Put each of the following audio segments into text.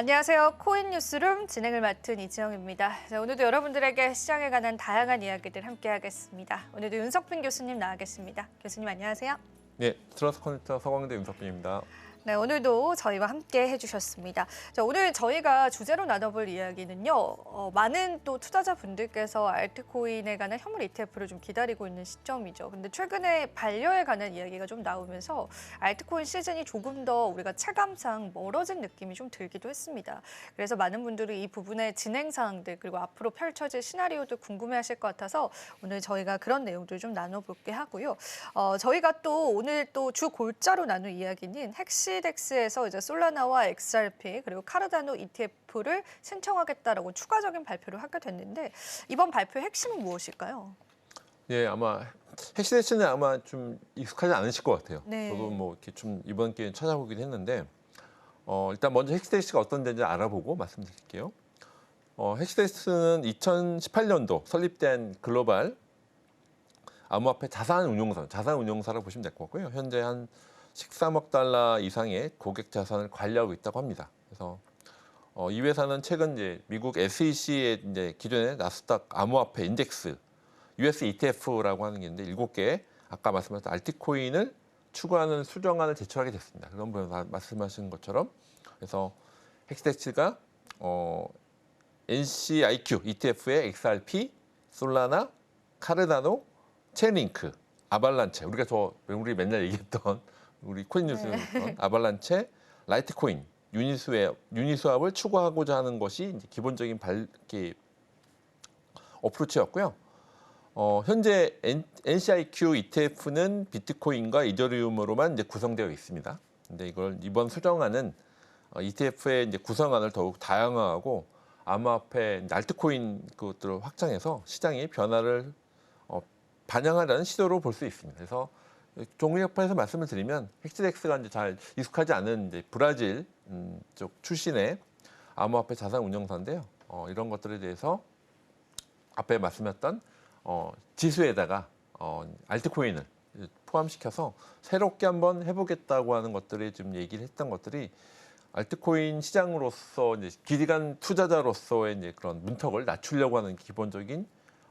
안녕하세요. 코인 뉴스룸 진행을 맡은 이지영입니다. 자, 오늘도 여러분들에게 시장에 관한 다양한 이야기들 함께하겠습니다. 오늘도 윤석빈 교수님 나와겠습니다. 교수님 안녕하세요. 네, 트러스 커넥터 서광대 윤석빈입니다. 네, 오늘도 저희와 함께 해주셨습니다. 자, 오늘 저희가 주제로 나눠볼 이야기는요. 어, 많은 또 투자자분들께서 알트코인에 관한 현물 ETF를 좀 기다리고 있는 시점이죠. 근데 최근에 반려에 관한 이야기가 좀 나오면서 알트코인 시즌이 조금 더 우리가 체감상 멀어진 느낌이 좀 들기도 했습니다. 그래서 많은 분들이 이 부분의 진행 사항들 그리고 앞으로 펼쳐질 시나리오도 궁금해하실 것 같아서 오늘 저희가 그런 내용들 좀 나눠볼게 하고요. 어, 저희가 또 오늘 또 주 골자로 나눌 이야기는 헥시 덱스에서 이제 솔라나와 XRP 그리고 카르다노 ETF를 신청하겠다라고 추가적인 발표를 하게 됐는데 이번 발표의 핵심은 무엇일까요? 예, 아마 핵시대치는 아마 좀 익숙하지 않으실 것 같아요. 네. 저도 뭐 이렇게 좀 이번 기회에 찾아보긴 했는데 어, 일단 먼저 핵시대치가 어떤 데인지 알아보고 말씀드릴게요. 어, 핵시대치는 2018년도 설립된 글로벌 암호화폐 자산 운용사, 자산 운용사라고 보시면 될 것 같고요. 현재 한 13억 달러 이상의 고객 자산을 관리하고 있다고 합니다. 그래서 어, 이 회사는 최근 이제 미국 SEC의 이제 기존의 나스닥 암호화폐 인덱스 US ETF라고 하는 게 있는데 일곱 개 아까 말씀하신 알티코인을 추구하는 수정안을 제출하게 됐습니다. 그런 분 말씀하신 것처럼 그래서 헥스텍스가 어, NCIQ ETF의 XRP, 솔라나, 카르다노, 체링크, 아발란체 우리가 저 우리 맨날 얘기했던 우리 코인 뉴스 네. 네. 아발란체, 라이트코인, 유니스왑, 유니스왑을 추구하고자 하는 것이 기본적인 발, 이렇게 어프로치였고요. 어, 현재 N, NCIQ ETF는 비트코인과 이더리움으로만 이제 구성되어 있습니다. 근데 이걸 이번 수정안은 어, ETF의 이제 구성안을 더욱 다양화하고 암호화폐, 알트코인 그것들을 확장해서 시장의 변화를 어, 반영하려는 시도로 볼 수 있습니다. 그래서 종이협회에서 말씀을 드리면 헥스덱스가 이제 잘 익숙하지 않은 이제 브라질 음, 쪽 출신의 암호화폐 자산 운용사인데요. 어, 이런 것들에 대해서 앞에 말씀했던 어, 지수에다가 어, 알트코인을 포함시켜서 새롭게 한번 해보겠다고 하는 것들이 지금 얘기를 했던 것들이 알트코인 시장으로서 이제 기간 투자자로서의 이제 그런 문턱을 낮추려고 하는 기본적인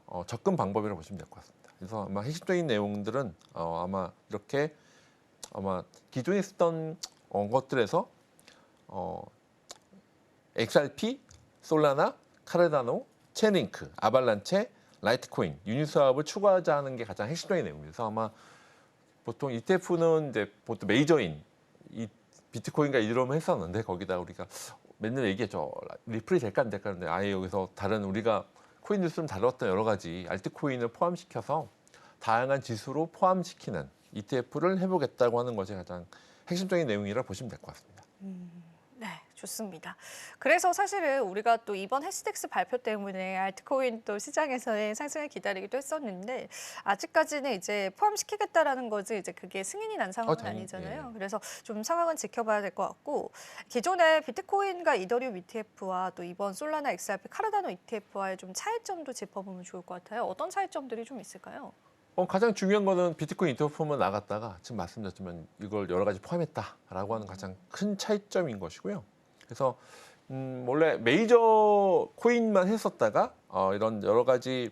어, 접근 방법이라고 보시면 될 것 같습니다. 그래서 아마 핵심적인 내용들은 어, 아마 이렇게 아마 기존에 쓰던 어, 것들에서 어, XRP, 솔라나, 카르다노, 체링크, 아발란체, 라이트코인, 유니스왑을 추가하자는 게 가장 핵심적인. 그래서 아마 보통 ETF는 이제 보통 메이저인 이 비트코인과 이더리움을 했었는데 거기다 우리가 맨날 얘기했죠. 리플이 될까 안 될까 하는데 아예 여기서 다른 우리가 코인 뉴스를 다뤘던 여러 가지 알트코인을 포함시켜서 다양한 지수로 포함시키는 ETF를 해보겠다고 하는 것이 가장 핵심적인 내용이라 고 보시면 될 것 같습니다. 네, 좋습니다. 그래서 사실은 우리가 또 이번 해시덱스 발표 때문에 알트코인 또 시장에서의 상승을 기다리기도 했었는데 아직까지는 이제 포함시키겠다라는 거지 이제 그게 승인이 난 상황은 어, 당연히, 아니잖아요. 그래서 좀 상황은 지켜봐야 될 것 같고 기존의 비트코인과 이더리움 ETF와 또 이번 솔라나 XRP 카르다노 ETF와의 좀 차이점도 짚어보면 좋을 것 같아요. 어떤 차이점들이 좀 있을까요? 어, 가장 중요한 거는 비트코인 ETF만 나갔다가 지금 말씀드렸지만 이걸 여러 가지 포함했다라고 하는 가장 큰 차이점인 것이고요. 그래서 음, 원래 메이저 코인만 했었다가 어, 이런 여러 가지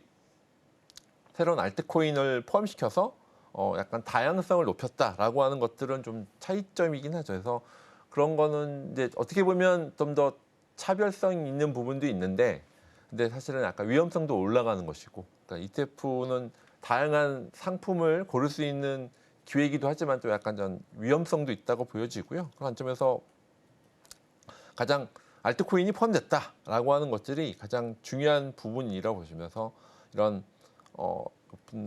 새로운 알트코인을 포함시켜서 어, 약간 다양성을 높였다라고 하는 것들은 좀 차이점이긴 하죠. 그래서 그런 거는 이제 어떻게 보면 좀 더 차별성 있는 부분도 있는데 근데 사실은 약간 위험성도 올라가는 것이고 그러니까 ETF는 다양한 상품을 고를 수 있는 기회이기도 하지만 또 약간 전 위험성도 있다고 보여지고요. 그런 관점에서 가장 알트코인이 포함됐다라고 하는 것들이 가장 중요한 부분이라고 보시면서 이런 어,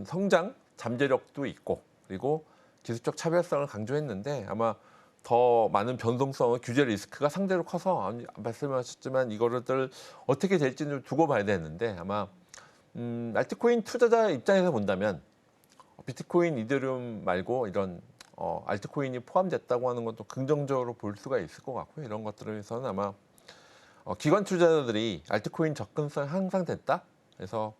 성장 잠재력도 있고 그리고 기술적 차별성을 강조했는데 아마 더 많은 변동성과 규제 리스크가 상대로 커서 말씀하셨지만 이거를 어떻게 될지는 두고 봐야 되는데 아마 음, 알트코인 투자자 입장에서 본다면 비트코인, 이더리움 말고 이런 어, 알트코인이 포함됐다고 하는 것도 긍정적으로 볼 수가 있을 것 같고요. 이런 것들에 대해서는 아마 어, 기관 투자자들이 알트코인 접근성 항상 됐다. 그래서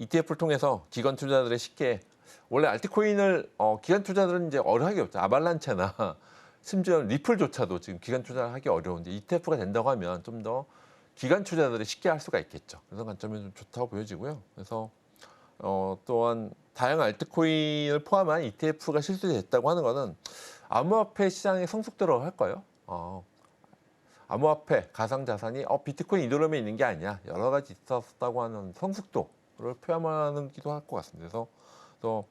ETF를 통해서 기관 투자자들이 쉽게 원래 알트코인을 어, 기관 투자들은 이제 어려하게 없죠. 아발란체나 심지어 리플조차도 지금 기관 투자를 하기 어려운데 ETF가 된다고 하면 좀 더 기관 투자들이 쉽게 할 수가 있겠죠. 그래서 관점이 좀 좋다고 보여지고요. 그래서 어, 또한 다양한 알트코인을 포함한 ETF가 실시됐다고 하는 것은 암호화폐 시장의 성숙도라고 할까요? 어, 암호화폐, 가상자산이 어, 비트코인 이더리움에 있는 게 아니야. 여러 가지 있었다고 하는 성숙도를 표현하기도 할 것 같습니다. 그래서 또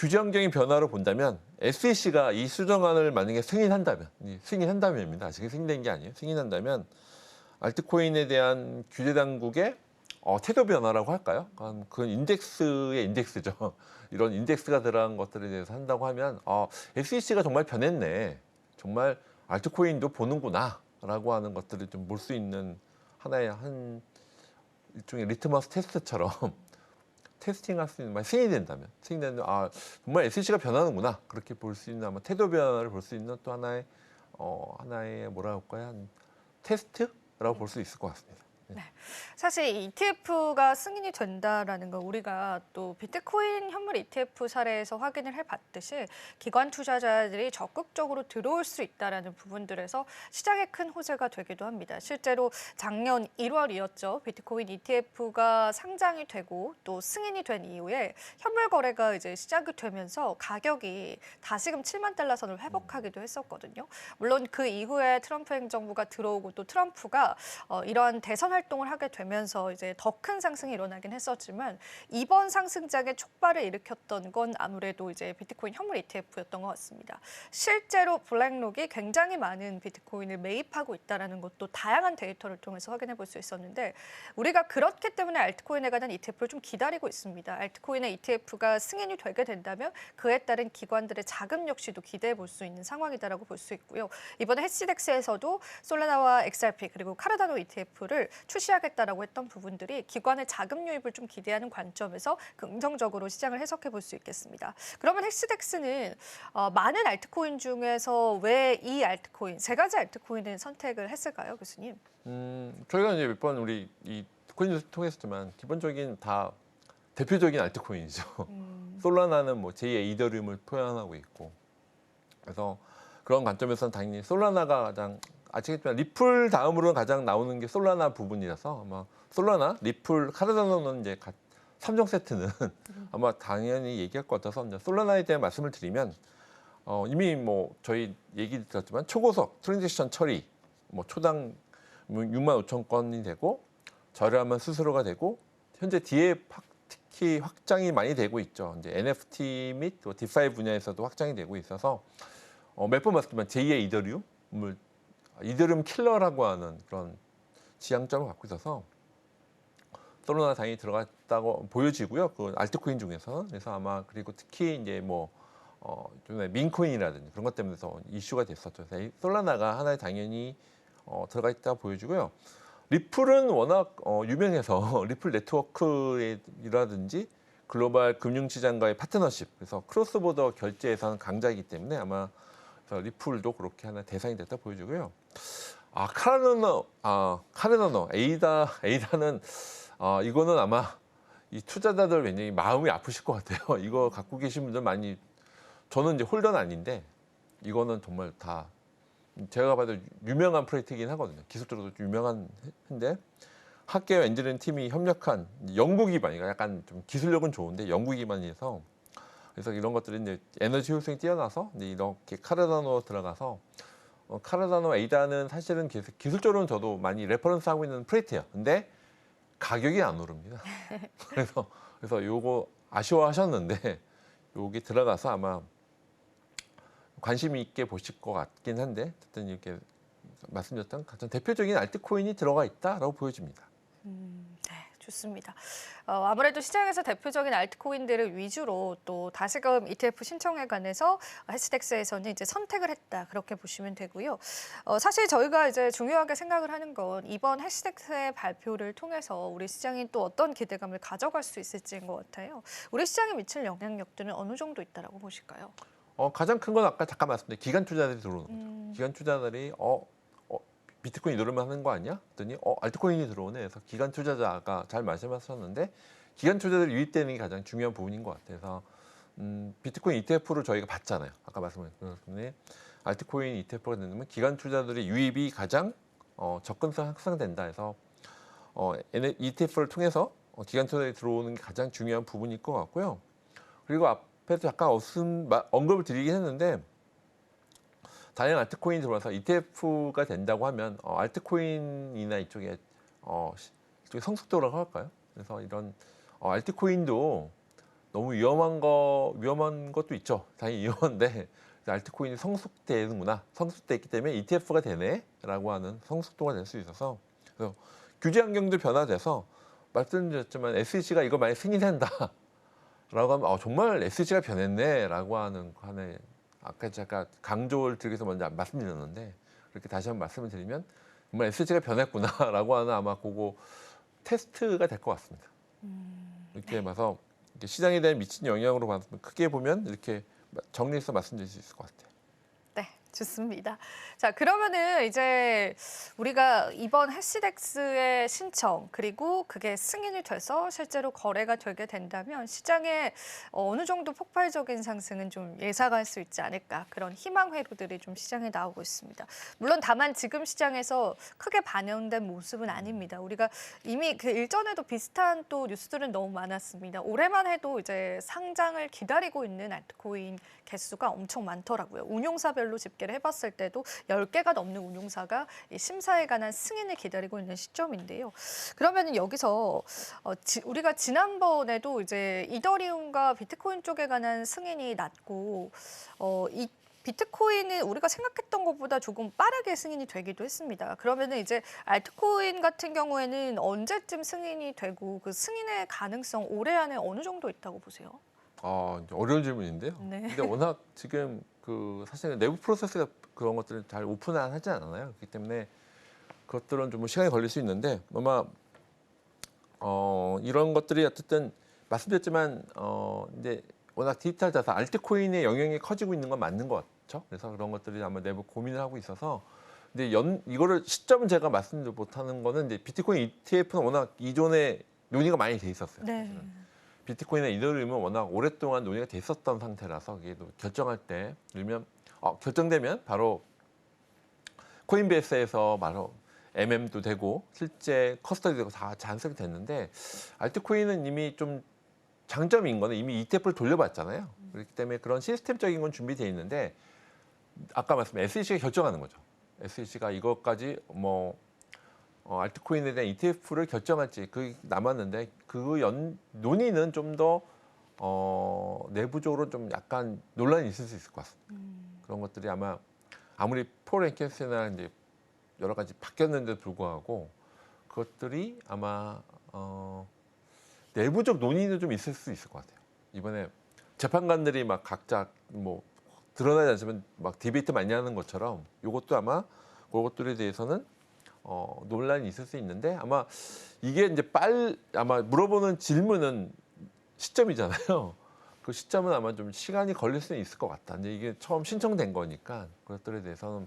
환경의 변화를 본다면 SEC가 이 수정안을 만약에 승인한다면, 이 승인한다면입니다. 아직 승인된 게 아니에요. 승인한다면 알트코인에 대한 규제 당국의 어, 태도 변화라고 할까요? 음, 그 인덱스의 인덱스죠. 이런 인덱스가 들어간 것들에 대해서 한다고 하면 어, SEC가 정말 변했네. 정말 알트코인도 보는구나 라고 하는 것들을 좀 볼 수 있는 하나의 한 일종의 리트머스 테스트처럼 테스팅할 수 있는 만 승인이 된다면 승인되면 아 정말 SEC가 변하는구나 그렇게 볼 수 있는 아마 태도 변화를 볼 수 있는 또 하나의 어 하나의 뭐라 할까요 한 테스트라고 볼 수 있을 것 같습니다. 사실 ETF가 승인이 된다라는 건 우리가 또 비트코인 현물 ETF 사례에서 확인을 해봤듯이 기관 투자자들이 적극적으로 들어올 수 있다라는 부분들에서 시장에 큰 호재가 되기도 합니다. 실제로 작년 1월이었죠. 비트코인 ETF가 상장이 되고 또 승인이 된 이후에 현물 거래가 이제 시작이 되면서 가격이 다시금 7만 달러 선을 회복하기도 했었거든요. 물론 그 이후에 트럼프 행정부가 들어오고 또 트럼프가 어, 이러한 대선 활동을 하게 되면서 이제 더 큰 상승이 일어나긴 했었지만 이번 상승장의 촉발을 일으켰던 건 아무래도 이제 비트코인 현물 ETF였던 것 같습니다. 실제로 블랙록이 굉장히 많은 비트코인을 매입하고 있다라는 것도 다양한 데이터를 통해서 확인해 볼 수 있었는데 우리가 그렇기 때문에 알트코인에 관한 ETF를 좀 기다리고 있습니다. 알트코인의 ETF가 승인이 되게 된다면 그에 따른 기관들의 자금 역시도 기대해 볼 수 있는 상황이다라고 볼 수 있고요. 이번에 해시덱스에서도 솔라나와 XRP 그리고 카르다노 ETF를 출시하겠다라고 했던 부분들이 기관의 자금 유입을 좀 기대하는 관점에서 긍정적으로 시장을 해석해 볼 수 있겠습니다. 그러면 헬스덱스는 어, 많은 알트코인 중에서 왜 이 알트코인 세 가지 알트코인을 선택을 했을까요, 교수님? 음, 저희가 이제 몇 번 우리 이 코인 뉴스 통했었지만 기본적인 다 대표적인 알트코인이죠. 음, 솔라나는 뭐 제2의 이더리움을 표현하고 있고 그래서 그런 관점에서는 당연히 솔라나가 가장 아시겠지만 리플 다음으로는 가장 나오는 게 솔라나 부분이라서 아마 솔라나, 리플, 카르다노는 이제 가- 삼종 세트는 아마 당연히 얘기할 것 같아서 이제 솔라나에 대한 말씀을 드리면 어, 이미 뭐 저희 얘기 드렸지만 초고속 트랜지션 처리 뭐 초당 6만 5천 건이 되고 저렴한 수수료가 되고 현재 뒤에 확- 특히 확장이 많이 되고 있죠. 이제 NFT 및또 디파이 분야에서도 확장이 되고 있어서 어, 몇번 말씀드리면 제2의 이더리움을 이더리움 킬러라고 하는 그런 지향점을 갖고 있어서 솔로나 당연히 들어갔다고 보여지고요. 그 알트코인 중에서 그래서 아마 그리고 특히 이제 뭐 어, 좀 민코인이라든지 그런 것 때문에 더 이슈가 됐었죠. 그래서 이 솔라나가 하나에 당연히 어, 들어가 있다 보여지고요. 리플은 워낙 어, 유명해서 리플 네트워크이라든지 글로벌 금융시장과의 파트너십 그래서 크로스보더 결제에서는 강자이기 때문에 아마 리플도 그렇게 하나 대상이 됐다 보여지고요. 아 카르노 아 카르노 에이다 에이다는 아 이거는 아마 이 투자자들 굉장히 마음이 아프실 것 같아요. 이거 갖고 계신 분들 많이 저는 이제 홀더는 아닌데 이거는 정말 다 제가 봐도 유명한 프로젝트이긴 하거든요. 기술적으로 좀 유명한 한데 학계와 엔지니어링 팀이 협력한 연구 기반이가 약간 좀 기술력은 좋은데 연구 기반이어서 그래서 이런 것들이 이제 에너지 효율성이 뛰어나서 이렇게 카르다노 들어가서 어, 카르다노 에이다는 사실은 기- 기술적으로는 저도 많이 레퍼런스 하고 있는 프로젝트예요. 근데 가격이 안 오릅니다. 그래서 그래서 요거 아쉬워하셨는데 요게 들어가서 아마 관심 있게 보실 것 같긴 한데 어쨌든 이렇게 말씀드렸던 가장 대표적인 알트코인이 들어가 있다라고 보여집니다. 네, 좋습니다. 어, 아무래도 시장에서 대표적인 알트코인들을 위주로 또 다시금 ETF 신청에 관해서 해시덱스에서는 이제 선택을 했다 그렇게 보시면 되고요. 어, 사실 저희가 이제 중요하게 생각을 하는 건 이번 해시덱스의 발표를 통해서 우리 시장이 또 어떤 기대감을 가져갈 수 있을지인 것 같아요. 우리 시장에 미칠 영향력들은 어느 정도 있다라고 보실까요? 어, 가장 큰 건 아까 잠깐 말씀드린 기관 투자들이 들어오는 거죠. 음. 기관 투자들이 어, 어 비트코인 이러면 하는 거 아니야? 그랬더니 어 알트코인이 들어오네. 그래서 기관 투자자가 잘 말씀하셨는데 기관 투자들이 유입되는 게 가장 중요한 부분인 것 같아서 음, 비트코인 ETF를 저희가 봤잖아요. 아까 말씀드렸더니 알트코인 ETF가 된다면 기관 투자들의 유입이 가장 어, 접근성 확산된다 해서 어, ETF를 통해서 어, 기관 투자에 들어오는 게 가장 중요한 부분일 것 같고요. 그리고 약간 어순 마- 언급을 드리긴 했는데 다양한 알트코인이 들어와서 ETF가 된다고 하면 어, 알트코인이나 이쪽에 어, 시- 이쪽에 성숙도라고 할까요? 그래서 이런 어, 알트코인도 너무 위험한 거 위험한 것도 있죠. 당연히 위험한데 알트코인이 성숙되는구나. 성숙됐기 때문에 ETF가 되네라고 하는 성숙도가 될 수 있어서 그래서 규제 환경도 변화돼서 말씀드렸지만 SEC가 이거 만약 승인한다. 라고 하면 어, 정말 SEC가 변했네라고 하는 하나의 아까 제가 강조를 드리기 위해서 먼저 말씀드렸는데 그렇게 다시 한번 말씀을 드리면 정말 SEC가 변했구나라고 하는 아마 그거 테스트가 될 것 같습니다. 이렇게 봐서 이렇게 시장에 대한 미친 영향으로 크게 보면 이렇게 정리해서 말씀드릴 수 있을 것 같아요. 네, 좋습니다. 자, 그러면은 이제 우리가 이번 해시덱스의 신청 그리고 그게 승인이 돼서 실제로 거래가 되게 된다면 시장에 어느 정도 폭발적인 상승은 좀 예상할 수 있지 않을까 그런 희망 회로들이 좀 시장에 나오고 있습니다. 물론 다만 지금 시장에서 크게 반영된 모습은 아닙니다. 우리가 이미 그 일전에도 비슷한 또 뉴스들은 너무 많았습니다. 올해만 해도 이제 상장을 기다리고 있는 알트코인 개수가 엄청 많더라고요. 운용사별로 집계 를 해봤을 때도 10개가 넘는 운용사가 이 심사에 관한 승인을 기다리고 있는 시점인데요. 그러면 여기서 어, 지- 우리가 지난번에도 이제 이더리움과 비트코인 쪽에 관한 승인이 났고 어, 이 비트코인은 우리가 생각했던 것보다 조금 빠르게 승인이 되기도 했습니다. 그러면은 이제 알트코인 같은 경우에는 언제쯤 승인이 되고 그 승인의 가능성 올해 안에 어느 정도 있다고 보세요? 아, 어려운 질문인데요. 네. 근데 워낙 지금 그 사실 내부 프로세스가 그런 것들을 잘 오픈하지 않아요. 그렇기 때문에 그것들은 좀 시간이 걸릴 수 있는데 아마 어, 이런 것들이 어쨌든 말씀드렸지만 어, 이제 워낙 디지털 자산 알트코인의 영향이 커지고 있는 건 맞는 것 같죠. 그래서 그런 것들이 아마 내부 고민을 하고 있어서 근데 연 이거를 시점은 제가 말씀드리지 못하는 거는 이제 비트코인 ETF는 워낙 이전에 논의가 많이 돼 있었어요. 네. 사실은. 비트코인이나 이더리움은 워낙 오랫동안 논의가 됐었던 상태라서 이게 또 결정할 때 일면 어, 결정되면 바로 코인베이스에서 바로 MM도 되고 실제 커스터디도 되고 다 잔뜩 됐는데 알트코인은 이미 좀 장점인 거는 이미 ETF를 돌려봤잖아요. 그렇기 때문에 그런 시스템적인 건 준비되어 있는데 아까 말씀 SEC가 결정하는 거죠. SEC가 이것까지 뭐 어, 알트코인에 대한 ETF를 결정할지 그 남았는데 그 연 논의는 좀 더 어, 내부적으로 좀 약간 논란이 있을 수 있을 것 같습니다. 음. 그런 것들이 아마 아무리 폴앤캐스나 이제 여러 가지 바뀌었는데도 불구하고 그것들이 아마 어, 내부적 논의는 좀 있을 수 있을 것 같아요. 이번에 재판관들이 막 각자 뭐 드러나지 않지만 막 디베이트 많이 하는 것처럼 이것도 아마 그것들에 대해서는 어, 논란이 있을 수 있는데 아마 이게 이제 빨 아마 물어보는 질문은 시점이잖아요. 그 시점은 아마 좀 시간이 걸릴 수는 있을 것 같다. 이제 이게 처음 신청된 거니까 그것들에 대해서는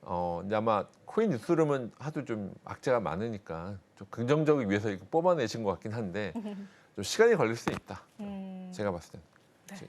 어 이제 아마 코인 뉴스룸은 하도 좀 악재가 많으니까 좀 긍정적이기 위해서 이거 뽑아내신 것 같긴 한데 좀 시간이 걸릴 수 있다. 음. 제가 봤을 때.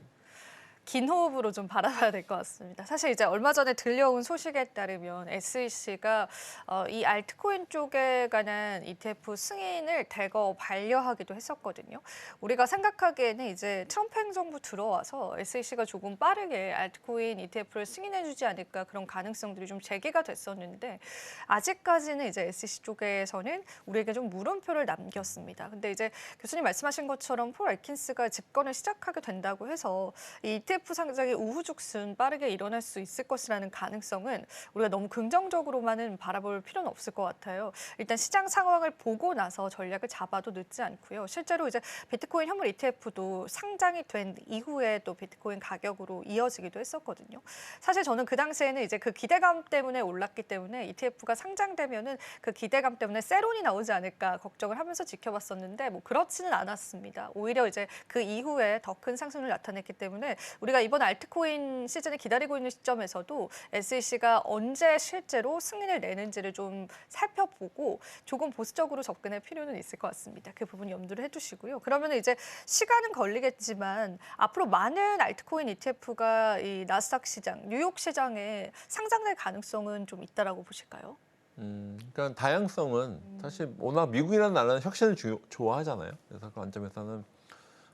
긴 호흡으로 좀 바라봐야 될 것 같습니다. 사실 이제 얼마 전에 들려온 소식에 따르면 SEC가 어, 이 알트코인 쪽에 관한 ETF 승인을 대거 반려하기도 했었거든요. 우리가 생각하기에는 이제 트럼프 행정부 들어와서 SEC가 조금 빠르게 알트코인 ETF를 승인해주지 않을까 그런 가능성들이 좀 제기가 됐었는데 아직까지는 이제 SEC 쪽에서는 우리에게 좀 물음표를 남겼습니다. 근데 이제 교수님 말씀하신 것처럼 폴 에킨스가 집권을 시작하게 된다고 해서 이 ETF 상장이 우후죽순 빠르게 일어날 수 있을 것이라는 가능성은 우리가 너무 긍정적으로만은 바라볼 필요는 없을 것 같아요. 일단 시장 상황을 보고 나서 전략을 잡아도 늦지 않고요. 실제로 이제 비트코인 현물 ETF도 상장이 된 이후에 또 비트코인 가격으로 이어지기도 했었거든요. 사실 저는 그 당시에는 이제 그 기대감 때문에 올랐기 때문에 ETF가 상장되면은 그 기대감 때문에 세론이 나오지 않을까 걱정을 하면서 지켜봤었는데 뭐 그렇지는 않았습니다. 오히려 이제 그 이후에 더 큰 상승을 나타냈기 때문에 우리가 이번 알트코인 시즌을 기다리고 있는 시점에서도 SEC가 언제 실제로 승인을 내는지를 좀 살펴보고 조금 보수적으로 접근할 필요는 있을 것 같습니다. 그 부분 염두를 해두시고요. 그러면 이제 시간은 걸리겠지만 앞으로 많은 알트코인 ETF가 이 나스닥 시장, 뉴욕 시장에 상장될 가능성은 좀 있다라고 보실까요? 음, 그러니까 다양성은 사실 워낙 미국이라는 나라는 혁신을 주- 좋아하잖아요. 그래서 그 관점에서는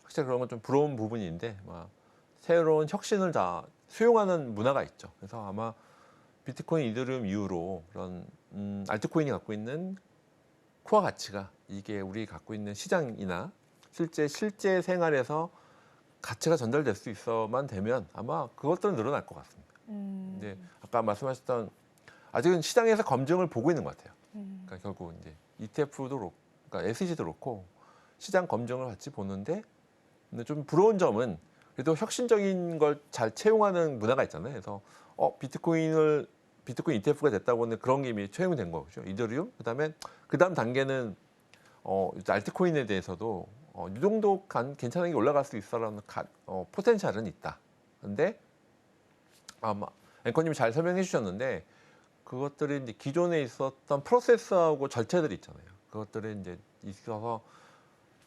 확실히 그런 건 좀 부러운 부분인데 막 새로운 혁신을 다 수용하는 문화가 있죠. 그래서 아마 비트코인, 이더리움 이후로 그런 음, 알트코인이 갖고 있는 코어 가치가 이게 우리 갖고 있는 시장이나 실제 실제 생활에서 가치가 전달될 수 있어만 되면 아마 그것들은 늘어날 것 같습니다. 음, 근데 아까 말씀하셨던 아직은 시장에서 검증을 보고 있는 것 같아요. 음, 그러니까 결국 이제 ETF도 그렇고, 그러니까 SEC도 그렇고 시장 검증을 같이 보는데 근데 좀 부러운 점은 그래도 혁신적인 걸 잘 채용하는 문화가 있잖아요. 그래서 어 비트코인을 비트코인 ETF가 됐다고 하는 그런 게 이미 채용이 된 거죠. 이더리움 그다음에 그다음 단계는 어 알트코인에 대해서도 어, 이 정도 간 괜찮은 게 올라갈 수 있어라는 가, 어, 포텐셜은 있다. 근데 아마 앵커님이 잘 설명해 주셨는데 그것들이 이제 기존에 있었던 프로세스하고 절차들이 있잖아요. 그것들이 이제 있어서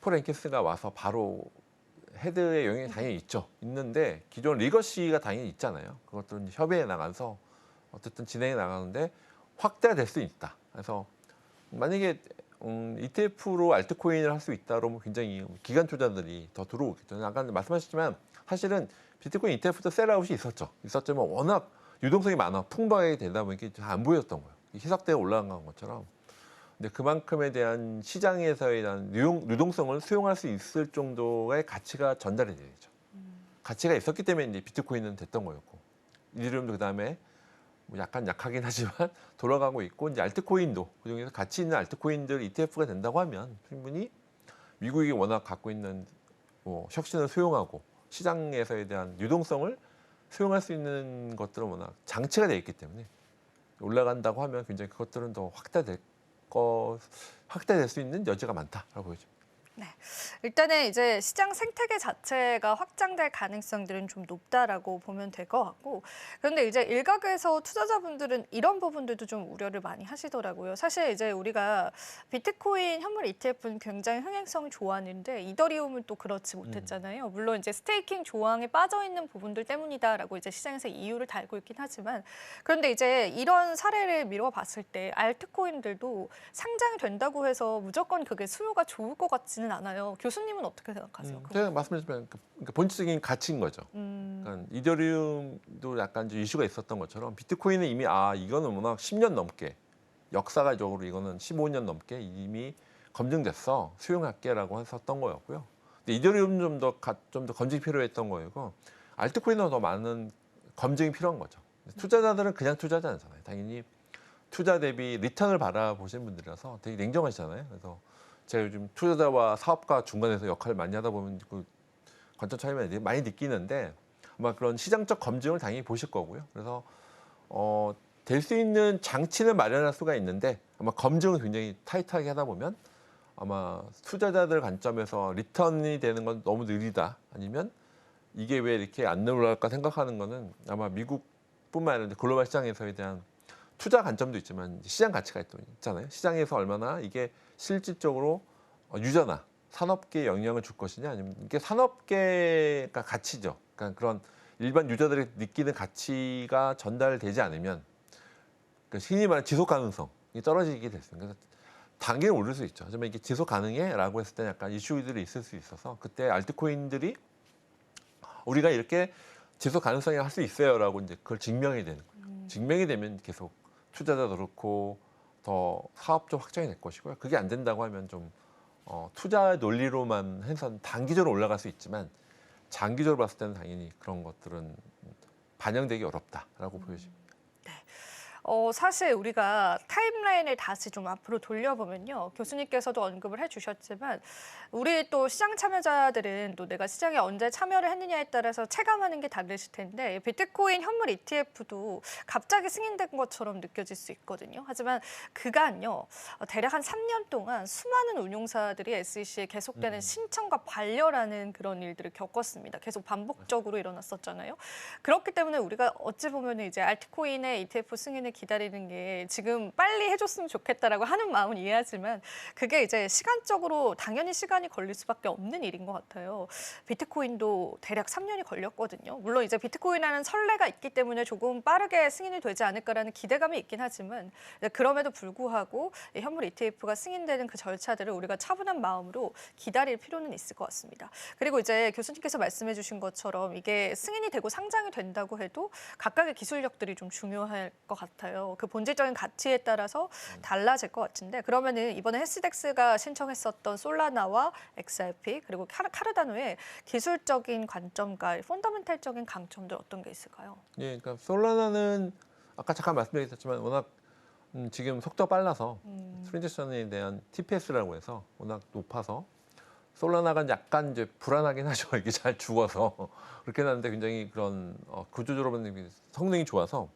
폴 앵키스가 와서 바로 헤드의 영향이 당연히 있죠. 있는데 기존 리거시가 당연히 있잖아요. 그것들은 협의해 나가서 어쨌든 진행해 나가는데 확대될 수 있다. 그래서 만약에 음, ETF로 알트코인을 할 수 있다 그러면 굉장히 기관 투자들이 더 들어오겠죠. 아까 말씀하셨지만 사실은 비트코인 ETF도 셀아웃이 있었죠. 있었지만 워낙 유동성이 많아 풍부하게 되다 보니까 잘 안 보였던 거예요. 희석되어 올라간 것처럼. 근데 그만큼에 대한 시장에서에 대한 유용, 유동 성을 수용할 수 있을 정도의 가치가 전달이 되죠. 가치가 있었기 때문에 이제 비트코인은 됐던 거였고 이더리움도 그다음에 뭐 약간 약하긴 하지만 돌아가고 있고 이제 알트코인도 그중에서 가치 있는 알트코인들 ETF가 된다고 하면 충분히 미국이 워낙 갖고 있는 뭐 혁신을 수용하고 시장에서에 대한 유동성을 수용할 수 있는 것들은 워낙 장치가 되어 있기 때문에 올라간다고 하면 굉장히 그것들은 더 확대될 거 확대될 수 있는 여지가 많다라고 보여집니다. 일단은 이제 시장 생태계 자체가 확장될 가능성들은 좀 높다라고 보면 될 것 같고 그런데 이제 일각에서 투자자분들은 이런 부분들도 좀 우려를 많이 하시더라고요. 사실 이제 우리가 비트코인 현물 ETF는 굉장히 흥행성이 좋았는데 이더리움은 또 그렇지 못했잖아요. 물론 이제 스테이킹 조항에 빠져 있는 부분들 때문이다라고 이제 시장에서 이유를 달고 있긴 하지만 그런데 이제 이런 사례를 미뤄 봤을 때 알트코인들도 상장이 된다고 해서 무조건 그게 수요가 좋을 것 같지는 않아요. 교수 님은 어떻게 생각하세요? 음, 그 제가 말씀드렸지만 그- 그러니까 본질적인 가치인 거죠. 음, 그러니까 이더리움도 약간 이제 이슈가 있었던 것처럼 비트코인은 이미 아 이거는 워낙 10년 넘게 역사적으로 이거는 15년 넘게 이미 검증됐어 수용할게라고 했었던 거였고요. 근데 이더리움 좀더 좀 더 검증이 필요했던 거이고 알트코인은 더 많은 검증이 필요한 거죠. 투자자들은 그냥 투자하지 않잖아요. 당연히 투자 대비 리턴을 바라보시는 분들이라서 되게 냉정하시잖아요. 그래서 제가 요즘 투자자와 사업가 중간에서 역할을 많이 하다 보면 그 관점 차이만 많이 느끼는데 아마 그런 시장적 검증을 당연히 보실 거고요. 그래서 어, 될 수 있는 장치는 마련할 수가 있는데 아마 검증을 굉장히 타이트하게 하다 보면 아마 투자자들 관점에서 리턴이 되는 건 너무 느리다 아니면 이게 왜 이렇게 안 늘어날까 생각하는 거는 아마 미국뿐만 아니라 글로벌 시장에서에 대한 투자 관점도 있지만 시장 가치가 또 있잖아요. 시장에서 얼마나 이게 실질적으로 어, 유저나 산업계에 영향을 줄 것이냐 아니면 이게 산업계가 가치죠. 그러니까 그런 일반 유저들이 느끼는 가치가 전달되지 않으면 그러니까 흔히 말하는 지속 가능성이 떨어지게 됐습니다. 그래서 단계는 오를 수 있죠. 하지만 이게 지속 가능해?라고 했을 때 약간 이슈들이 있을 수 있어서 그때 알트코인들이 우리가 이렇게 지속 가능성이 할 수 있어요라고 이제 그걸 증명이 되는 거예요. 증명이 되면 계속 투자자도 그렇고 더 사업적 확장이 될 것이고요. 그게 안 된다고 하면 좀 어, 투자 논리로만 해서 단기적으로 올라갈 수 있지만 장기적으로 봤을 때는 당연히 그런 것들은 반영되기 어렵다라고 보여집니다. 어, 사실 우리가 타임라인을 다시 좀 앞으로 돌려보면요. 교수님께서도 언급을 해주셨지만 우리 또 시장 참여자들은 또 내가 시장에 언제 참여를 했느냐에 따라서 체감하는 게 다르실 텐데 비트코인 현물 ETF도 갑자기 승인된 것처럼 느껴질 수 있거든요. 하지만 그간요 어, 대략 한 3년 동안 수많은 운용사들이 SEC에 계속되는 신청과 반려라는 그런 일들을 겪었습니다. 계속 반복적으로 일어났었잖아요. 그렇기 때문에 우리가 어찌 보면 이제 알트코인의 ETF 승인을 기다리는 게 지금 빨리 해줬으면 좋겠다라고 하는 마음은 이해하지만 그게 이제 시간적으로 당연히 시간이 걸릴 수밖에 없는 일인 것 같아요. 비트코인도 대략 3년이 걸렸거든요. 물론 이제 비트코인이라는 선례가 있기 때문에 조금 빠르게 승인이 되지 않을까라는 기대감이 있긴 하지만 그럼에도 불구하고 이 현물 ETF가 승인되는 그 절차들을 우리가 차분한 마음으로 기다릴 필요는 있을 것 같습니다. 그리고 이제 교수님께서 말씀해 주신 것처럼 이게 승인이 되고 상장이 된다고 해도 각각의 기술력들이 좀 중요할 것 같아요. 그 본질적인 가치에 따라서 달라질 것 같은데 그러면은 이번에 헬스덱스가 신청했었던 솔라나와 XRP 그리고 카르- 카르다노의 기술적인 관점과 펀더멘탈적인 강점들 어떤 게 있을까요? 예, 그러니까 솔라나는 아까 잠깐 말씀드렸지만 워낙 음, 지금 속도가 빨라서 음. 트랜지션에 대한 TPS라고 해서 워낙 높아서 솔라나가 약간 이제 불안하긴 하죠. 이게 잘 죽어서 그렇긴 한데 굉장히 그런 어, 구조적으로 성능이 좋아서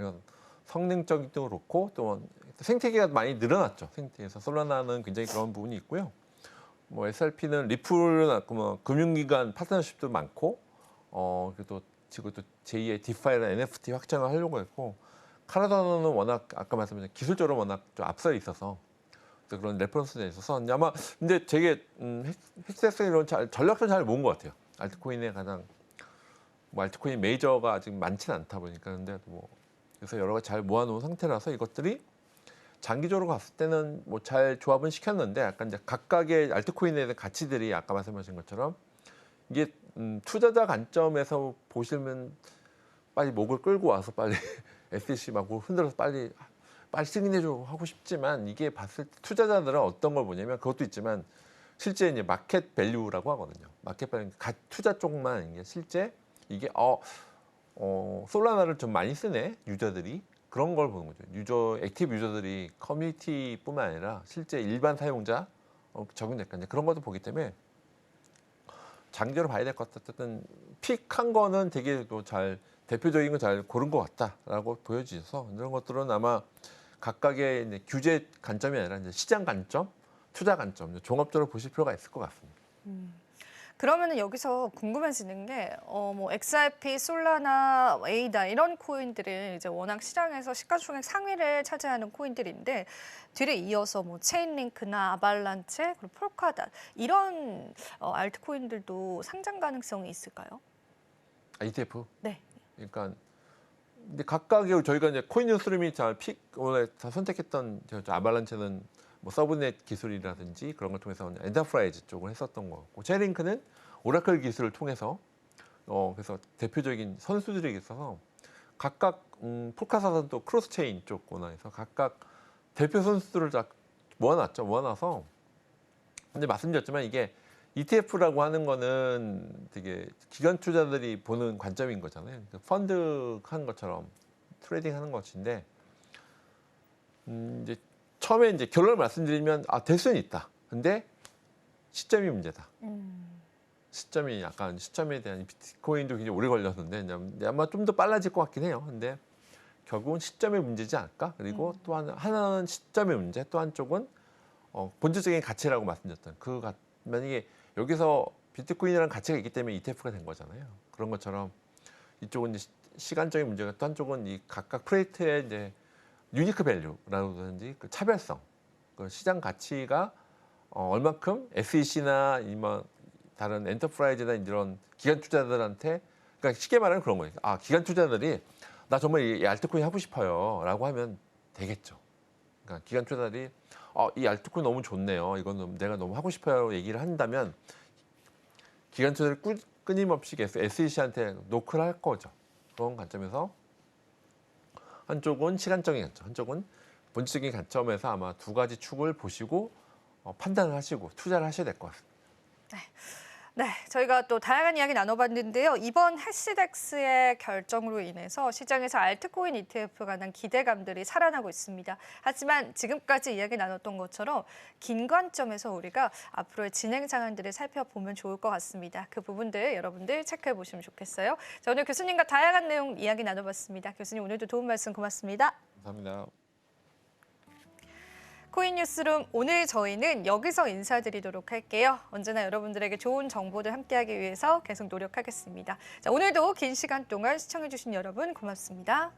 그런 성능적인도 그렇고 또 생태계가 많이 늘어났죠. 생태계에서 솔라나는 굉장히 그런 부분이 있고요. 뭐 SRP는 리플은 뭐 금융기관 파트너십도 많고 어 그래도 지금 또 제2의 디파이나 NFT 확장을 하려고 했고 카나다는 워낙 아까 말씀드린 기술적으로 워낙 좀 앞서 있어서 또 그런 레퍼런스에 있어서 아마 근데 되게 음, 헥스엑스 이런 잘, 전략도 잘 모은 것 같아요. 알트코인의 가장 뭐 알트코인 메이저가 아직 많지는 않다 보니까 근데 뭐 그래서 여러 가지 잘 모아놓은 상태라서 이것들이 장기적으로 봤을 때는 뭐 잘 조합은 시켰는데 약간 이제 각각의 알트코인에 대한 가치들이 아까 말씀하신 것처럼 이게 음, 투자자 관점에서 보시면 빨리 목을 끌고 와서 빨리 SEC 막 흔들어서 빨리 빨리 승인해줘 하고 싶지만 이게 봤을 때 투자자들은 어떤 걸 보냐면 그것도 있지만 실제 이제 마켓 밸류라고 하거든요. 마켓 밸류 가 투자 쪽만 이게 실제 이게 어, 어 솔라나를 좀 많이 쓰네 유저들이 그런 걸 보는 거죠. 유저 액티브 유저들이 커뮤니티뿐만 아니라 실제 일반 사용자 어, 적용될까 이제 그런 것도 보기 때문에 장기적으로 봐야 될 것 같아. 어쨌든 픽한 거는 되게 또 잘 대표적인 건잘 고른 것 같다라고 보여지셔서 이런 것들은 아마 각각의 이제 규제 관점이 아니라 이제 시장 관점, 투자 관점, 종합적으로 보실 필요가 있을 것 같습니다. 그러면은 여기서 궁금해지는 게, 어, 뭐, XRP, 솔라나, 에이다, 이런 코인들은 이제 워낙 시장에서 시가총액 상위를 차지하는 코인들인데, 뒤를 이어서 뭐, 체인링크나 아발란체, 그리고 폴카닷, 이런 어, 알트코인들도 상장 가능성이 있을까요? 아, ETF. 네. 그러니까 근데 각각의 저희가 이제 코인 뉴스룸이 잘 픽 원래 다 선택했던 저, 저 아발란체는 뭐 서브넷 기술이라든지 그런 걸 통해서 엔터프라이즈 쪽을 했었던 것 같고 제링크는 오라클 기술을 통해서 어 그래서 대표적인 선수들이 있어서 각각 음, 폴카사는 또 크로스 체인 쪽 권한에서 각각 대표 선수들을 다 모아놨죠 모아놔서 근데 말씀드렸지만 이게 ETF라고 하는 거는 되게 기관 투자들이 보는 관점인 거잖아요. 그 펀드 한 것처럼 트레이딩 하는 것인데, 음, 이제 처음에 이제 결론을 말씀드리면 아, 될 수는 있다. 근데 시점이 문제다. 음. 시점이 약간 시점에 대한 비트코인도 굉장히 오래 걸렸는데 아마 좀 더 빨라질 것 같긴 해요. 근데 결국은 시점의 문제지 않을까? 그리고 또 하나, 하나는 시점의 문제, 또 한쪽은 어, 본질적인 가치라고 말씀드렸던 그 가, 만약에 여기서 비트코인이라는 가치가 있기 때문에 ETF가 된 거잖아요. 그런 것처럼 이쪽은 이제 시- 시간적인 문제가 또 한쪽은 이 각각 프레이트의 이제 유니크 밸류라든지 그 차별성, 그 시장 가치가 어, 얼만큼 SEC나 이뭐 다른 엔터프라이즈나 이런 기관 투자자들한테 그러니까 쉽게 말하면 그런 거예요. 아 기관 투자자들이 나 정말 이 알트코인 하고 싶어요라고 하면 되겠죠. 그러니까 기관 투자자들이 어, 이 알트코인 너무 좋네요. 이건 내가 너무 하고 싶어요. 얘기를 한다면 기관 투자를 꾸- 끊임없이 계속 SEC한테 노크를 할 거죠. 그런 관점에서 한쪽은 시간적인 관점, 한쪽은 본질적인 관점에서 아마 두 가지 축을 보시고 어, 판단을 하시고 투자를 하셔야 될 것 같습니다. 네, 저희가 또 다양한 이야기 나눠봤는데요. 이번 해시덱스의 결정으로 인해서 시장에서 알트코인 ETF에 관한 기대감들이 살아나고 있습니다. 하지만 지금까지 이야기 나눴던 것처럼 긴 관점에서 우리가 앞으로의 진행 상황들을 살펴보면 좋을 것 같습니다. 그 부분들 여러분들 체크해 보시면 좋겠어요. 자, 오늘 교수님과 다양한 내용 이야기 나눠봤습니다. 교수님 오늘도 도움 말씀 고맙습니다. 감사합니다. 코인 뉴스룸 오늘 저희는 여기서 인사드리도록 할게요. 언제나 여러분들에게 좋은 정보를 함께하기 위해서 계속 노력하겠습니다. 자, 오늘도 긴 시간 동안 시청해주신 여러분 고맙습니다.